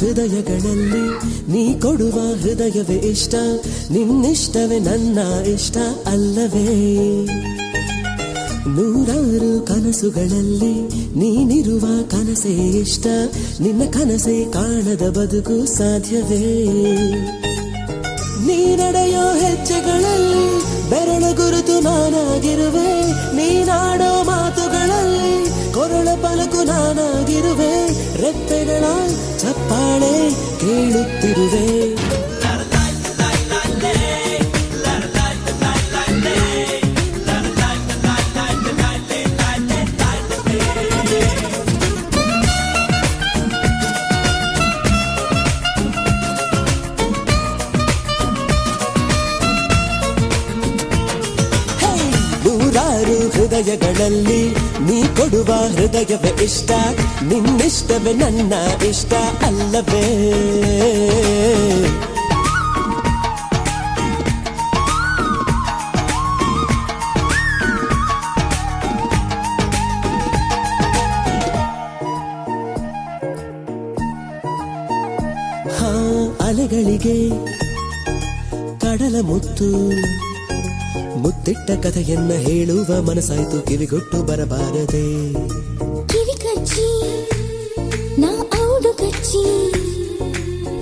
ಹೃದಯಗಳಲ್ಲಿ ನೀ ಕೊಡುವ ಹೃದಯವೇ ಇಷ್ಟ? ನಿನ್ನಿಷ್ಟವೇ ನನ್ನ ಇಷ್ಟ ಅಲ್ಲವೇ? ನೂರಾರು ಕನಸುಗಳಲ್ಲಿ ನೀನಿರುವ ಕನಸೇ ಇಷ್ಟ? ನಿನ್ನ ಕನಸೇ ಕಾಣದ ಬದುಕು ಸಾಧ್ಯವೇ? ನೀ ನಡೆಯೋ ಹೆಜ್ಜೆಗಳಲ್ಲಿ ಬೆರಳ ಗುರುತು ನಾನಾಗಿರುವೆ? ನೀನಾಡೋ ಮಾತುಗಳಲ್ಲಿ ಕೊರಳ ಪಲಕು ನಾನಾಗಿರುವೆ? ரெத்தைகளால் சப்பாளே கீழுத்திடுவே ಹೃದಯಗಳಲ್ಲಿ ನೀ ಕೊಡುವ ಹೃದಯವೇ ಇಷ್ಟ ನಿನ್ನಿಷ್ಟವೇ ನನ್ನ ಇಷ್ಟ ಅಲ್ಲವೇ? ಅಲೆಗಳಿಗೆ ಕಡಲ ಮುತ್ತು. ಮುತ್ತಿಟ್ಟ ಕಥೆಯನ್ನ ಹೇಳುವ ಮನಸ್ಸಾಯ್ತು ಕಿವಿಗೊಟ್ಟು ಬರಬಾರದೆ. ಕಿವಿ ಕಚ್ಚಿ ನಾ ಔಡು ಕಚ್ಚಿ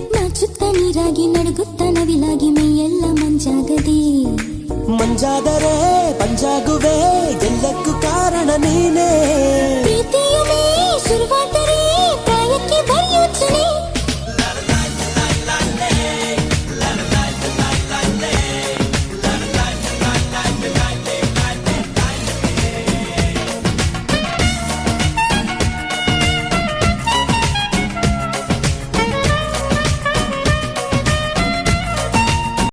ನಾಚುತ್ತ ನೀರಾಗಿ ನಡುಗುತ್ತ ನವಿಲಾಗಿ ಮೈಯೆಲ್ಲ ಮಂಜಾಗದೆ. ಮಂಜಾದರೆ ಪಂಜಾಗುವೆ ಎಲ್ಲಕ್ಕೂ ಕಾರಣ ನೀನೇ.